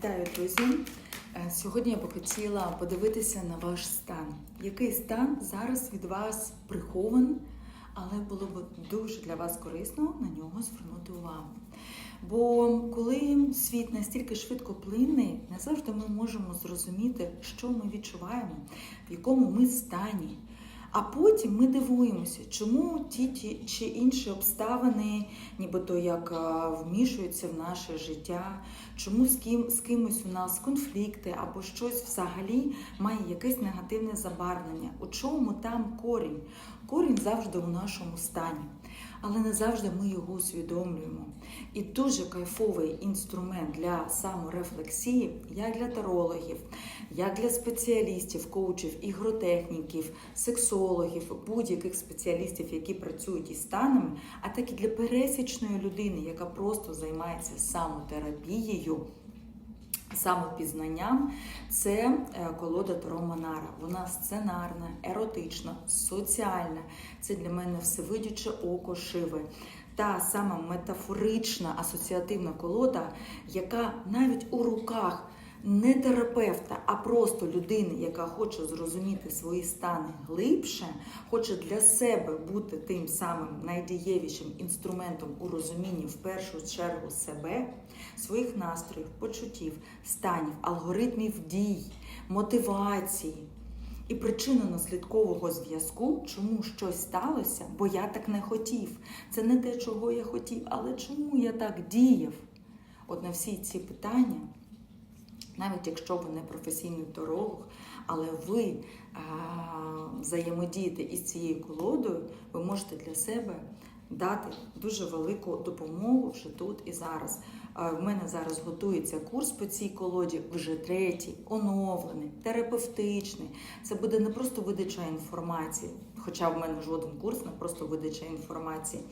Вітаю, друзі! Е, Сьогодні я би хотіла подивитися на ваш стан. Який стан зараз від вас прихований, але було б дуже для вас корисно на нього звернути увагу. Бо коли світ настільки швидко плинний, не завжди ми можемо зрозуміти, що ми відчуваємо, в якому ми стані. А потім ми дивуємося, чому ті, ті чи інші обставини, нібито як вмішуються в наше життя, чому з ким з кимось у нас конфлікти або щось взагалі має якесь негативне забарвлення. У чому там корінь? Корінь завжди у нашому стані, але не завжди ми його усвідомлюємо. І дуже кайфовий інструмент для саморефлексії, як для тарологів, як для спеціалістів, коучів, ігротехніків, сексологів, будь-яких спеціалістів, які працюють із станами, а так і для пересічної людини, яка просто займається самотерапією. Самопізнанням це е, колода Таро Монара. Вона сценарна, еротична, соціальна. Це для мене всевидюче око шиви. Та сама метафорична асоціативна колода, яка навіть у руках не терапевта, а просто людини, яка хоче зрозуміти свої стани глибше, хоче для себе бути тим самим найдієвішим інструментом у розумінні в першу чергу себе, своїх настроїв, почуттів, станів, алгоритмів дій, мотивації. І причинно-наслідкового зв'язку, чому щось сталося, бо я так не хотів. Це не те, чого я хотів, але чому я так діяв? От на всі ці питання навіть якщо ви не професійний таролог, але ви а, взаємодієте із цією колодою, ви можете для себе дати дуже велику допомогу вже тут і зараз. А, В мене зараз готується курс по цій колоді, вже третій, оновлений, терапевтичний. Це буде не просто видача інформації, хоча в мене жоден курс не просто видача інформації.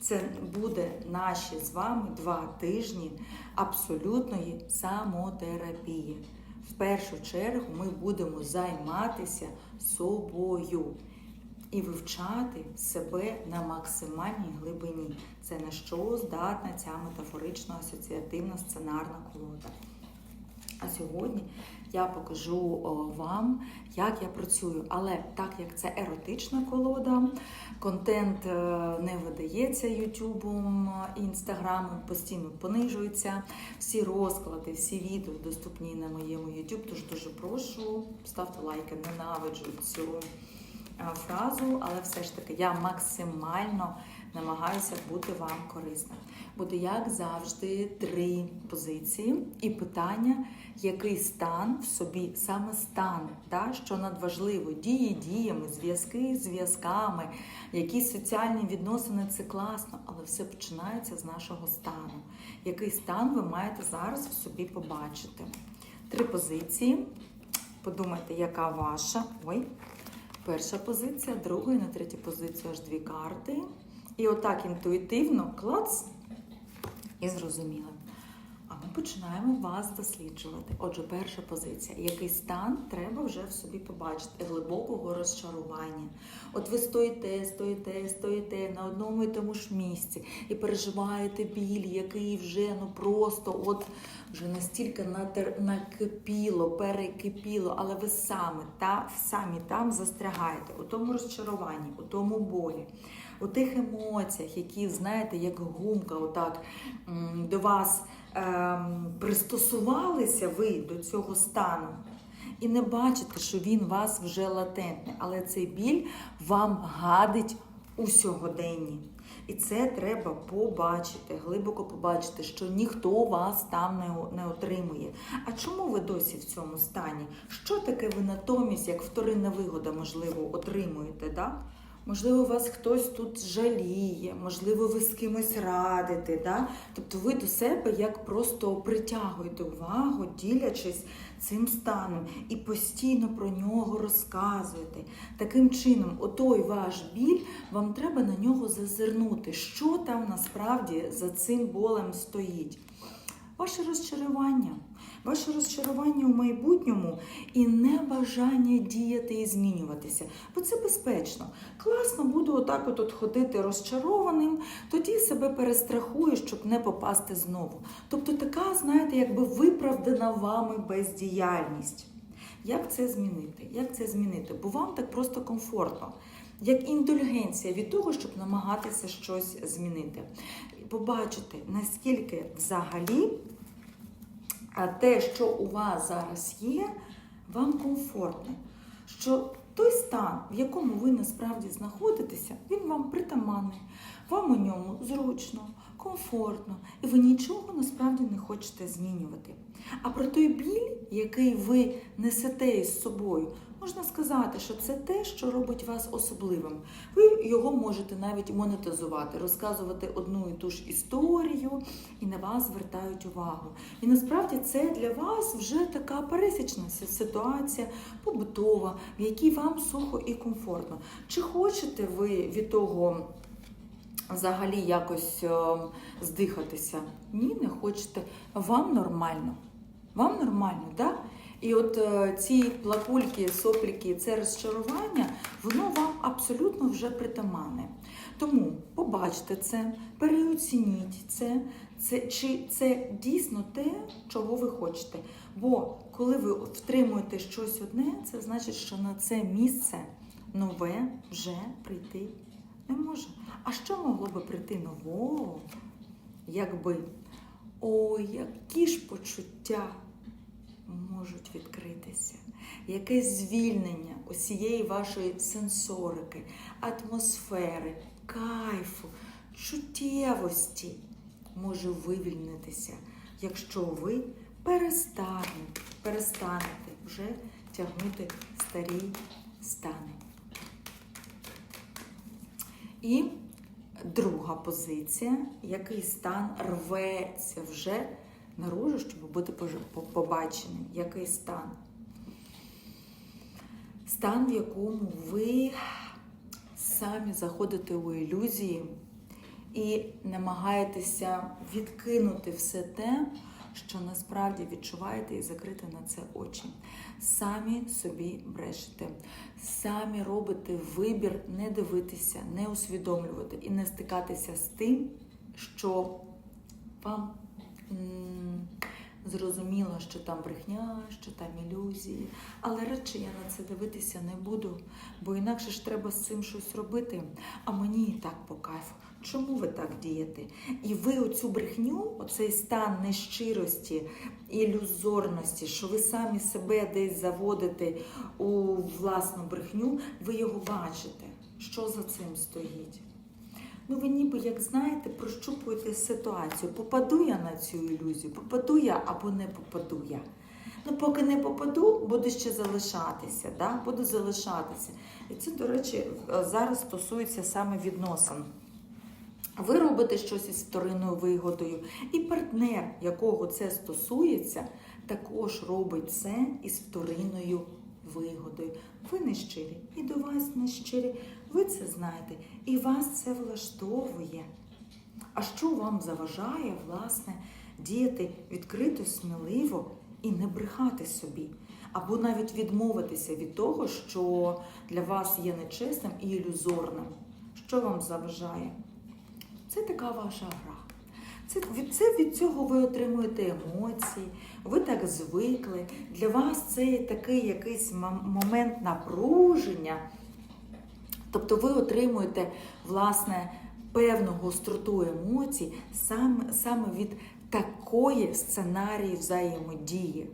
Це буде наші з вами два тижні абсолютної самотерапії. В першу чергу ми будемо займатися собою і вивчати себе на максимальній глибині. Це на що здатна ця метафорично асоціативна сценарна колода. Сьогодні я покажу вам, як я працюю. Але так як це еротична колода, контент е, не видається Ютубом, Інстаграмом, постійно понижується. Всі розклади, всі відео доступні на моєму YouTube. Тож дуже прошу, ставте лайки, ненавиджу цю е, фразу, але все ж таки я максимально намагаюся бути вам корисна. Буде, як завжди, три позиції і питання, який стан в собі саме стан, да? що надважливо, дії діями, зв'язки з зв'язками, якісь соціальні відносини це класно, але все починається з нашого стану. Який стан ви маєте зараз в собі побачити? Три позиції. Подумайте, яка ваша. Ой, перша позиція, друга і на третю позицію аж дві карти. І отак інтуїтивно клац і зрозуміли. А ми починаємо вас досліджувати. Отже, перша позиція. Який стан треба вже в собі побачити глибокого розчарування. От ви стоїте, стоїте, стоїте на одному і тому ж місці і переживаєте біль, який вже ну просто от вже настільки натер... накипіло, перекипіло, але ви саме та самі там застрягаєте у тому розчаруванні, у тому болі. У тих емоціях, які, знаєте, як гумка, отак до вас ем, пристосувалися ви до цього стану, і не бачите, що він вас вже латентний, але цей біль вам гадить у сьогоденні. І це треба побачити, глибоко побачити, що ніхто вас там не, отримує. А чому ви досі в цьому стані? Що таке ви натомість, як вторинна вигода, можливо, отримуєте? Да? Можливо, вас хтось тут жаліє, можливо, ви з кимось радите. Да? Тобто ви до себе як просто притягуєте увагу, ділячись цим станом і постійно про нього розказуєте. Таким чином, отой ваш біль, вам треба на нього зазирнути, що там насправді за цим болем стоїть. Ваше розчарування, ваше розчарування у майбутньому і небажання діяти і змінюватися. Бо це безпечно. Класно буду отак от, ходити розчарованим, тоді себе перестрахую, щоб не попасти знову. Тобто така, знаєте, якби виправдана вами бездіяльність. Як це змінити? Як це змінити? Бо вам так просто комфортно. Як індульгенція від того, щоб намагатися щось змінити. Побачите, наскільки взагалі а те, що у вас зараз є, вам комфортно. Що той стан, в якому ви насправді знаходитеся, він вам притаманний, вам у ньому зручно, комфортно, і ви нічого насправді не хочете змінювати. А про той біль, який ви несете із собою, можна сказати, що це те, що робить вас особливим. Ви його можете навіть монетизувати, розказувати одну і ту ж історію, і на вас звертають увагу. І насправді це для вас вже така пересічна ситуація, побутова, в якій вам сухо і комфортно. Чи хочете ви від того? Взагалі якось е, здихатися. Ні, не хочете. Вам нормально. Вам нормально, так? І от е, ці плакульки, сопліки, це розчарування, воно вам абсолютно вже притаманне. Тому побачте це, переоцініть це, це, чи це дійсно те, чого ви хочете. Бо коли ви втримуєте щось одне, це значить, що на це місце нове вже прийти не може. А що могло би прийти нового, якби ой, які ж почуття можуть відкритися, яке звільнення усієї вашої сенсорики, атмосфери, кайфу, чуттєвості може вивільнитися, якщо ви перестанете, перестанете вже тягнути старі стани. І друга позиція, який стан рветься вже наружу, щоб бути побаченим. Який стан? Стан, в якому ви самі заходите у ілюзії і намагаєтеся відкинути все те, що насправді відчуваєте і закрити на це очі. Самі собі брешете, самі робите вибір не дивитися, не усвідомлювати і не стикатися з тим, що вам м, зрозуміло, що там брехня, що там ілюзії. Але радше я на це дивитися не буду, бо інакше ж треба з цим щось робити. А мені і так по кайфу. Чому ви так дієте? І ви оцю брехню, оцей стан нещирості, ілюзорності, що ви самі себе десь заводите у власну брехню, ви його бачите. Що за цим стоїть? Ну, ви ніби, як знаєте, прощупуєте ситуацію. Попаду я на цю ілюзію, попаду я або не попаду я. Ну, поки не попаду, буду ще залишатися. Да? Буду залишатися. І це, до речі, зараз стосується саме відносин. Ви робите щось із вторинною вигодою, і партнер, якого це стосується, також робить це із вторинною вигодою. Ви не щирі, і до вас не щирі. Ви це знаєте, і вас це влаштовує. А що вам заважає, власне, діяти відкрито, сміливо і не брехати собі? Або навіть відмовитися від того, що для вас є нечесним і ілюзорним. Що вам заважає? Це така ваша гра. Це від, це від цього ви отримуєте емоції, ви так звикли. Для вас це такий якийсь момент напруження. Тобто ви отримуєте, власне, певну гостроту емоцій саме, саме від такої сценарії взаємодії.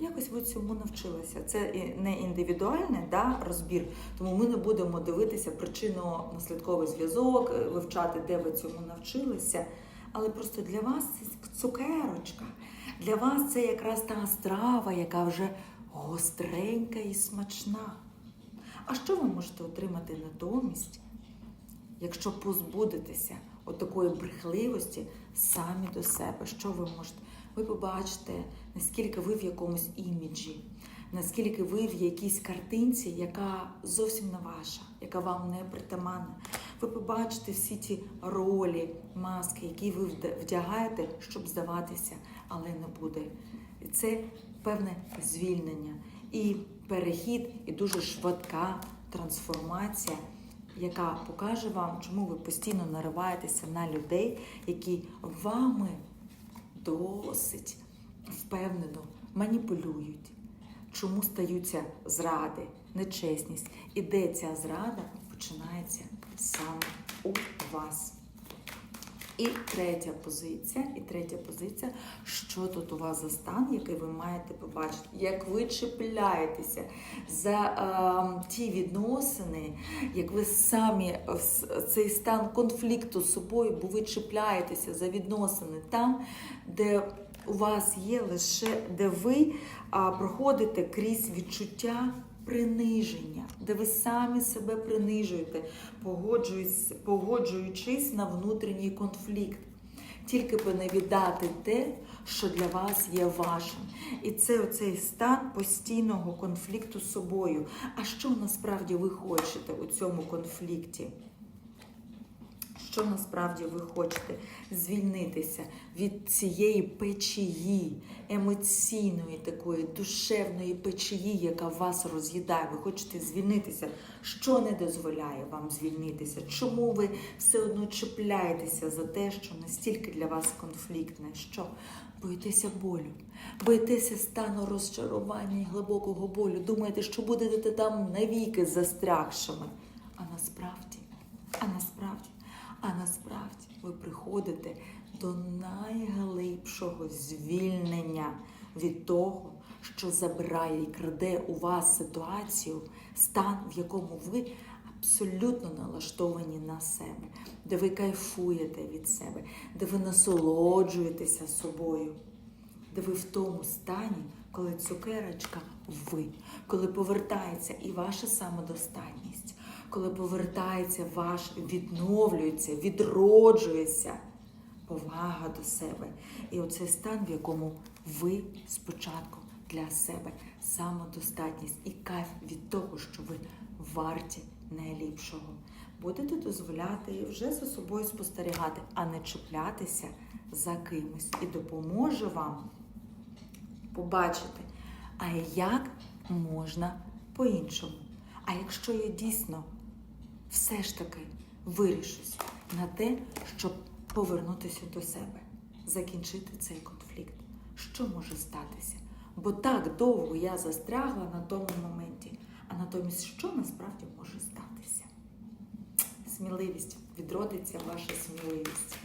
Якось ви цьому навчилися. Це не індивідуальний да, розбір, тому ми не будемо дивитися причинно-наслідковий зв'язок, е, вивчати, де ви цьому навчилися. Але просто для вас це цукерочка. Для вас це якраз та страва, яка вже гостренька і смачна. А що ви можете отримати натомість, якщо позбудетеся от такої брехливості самі до себе? Що ви можете? Ви побачите, наскільки ви в якомусь іміджі, наскільки ви в якійсь картинці, яка зовсім не ваша, яка вам не притаманна. Ви побачите всі ті ролі, маски, які ви вдягаєте, щоб здаватися але не буде. І Це певне звільнення і перехід, і дуже швидка трансформація, яка покаже вам, чому ви постійно нариваєтеся на людей, які вами досить впевнено маніпулюють. Чому стаються зради, нечесність? І де ця зрада починається саме у вас. І третя позиція, і третя позиція, що тут у вас за стан, який ви маєте побачити, як ви чіпляєтеся за е, ті відносини, як ви самі цей стан конфлікту з собою, бо ви чіпляєтеся за відносини там, де у вас є лише де ви проходите крізь відчуття приниження, де ви самі себе принижуєте, погоджуючись, на внутрішній конфлікт. Тільки би не віддати те, що для вас є вашим. І це оцей стан постійного конфлікту з собою. А що насправді ви хочете у цьому конфлікті? Що насправді ви хочете звільнитися від цієї печії, емоційної такої душевної печії, яка вас роз'їдає. Ви хочете звільнитися. Що не дозволяє вам звільнитися? Чому ви все одно чіпляєтеся за те, що настільки для вас конфліктне? Що боїтеся болю, боїтеся стану розчарування і глибокого болю. Думаєте, що будете там навіки застрягшими. А насправді, а насправді. А насправді ви приходите до найглибшого звільнення від того, що забирає і краде у вас ситуацію, стан, в якому ви абсолютно налаштовані на себе, де ви кайфуєте від себе, де ви насолоджуєтеся собою, де ви в тому стані, коли цукерочка ви, коли повертається і ваша самодостатність, коли повертається ваш, відновлюється, відроджується повага до себе. І оцей стан, в якому ви спочатку для себе самодостатність і кайф від того, що ви варті найліпшого. Будете дозволяти вже за собою спостерігати, а не чіплятися за кимось. І допоможе вам побачити, а як можна по-іншому. А якщо я дійсно все ж таки вирішусь на те, щоб повернутися до себе, закінчити цей конфлікт, що може статися? Бо так довго я застрягла на тому моменті, а натомість, що насправді може статися? Сміливість відродиться ваша сміливість.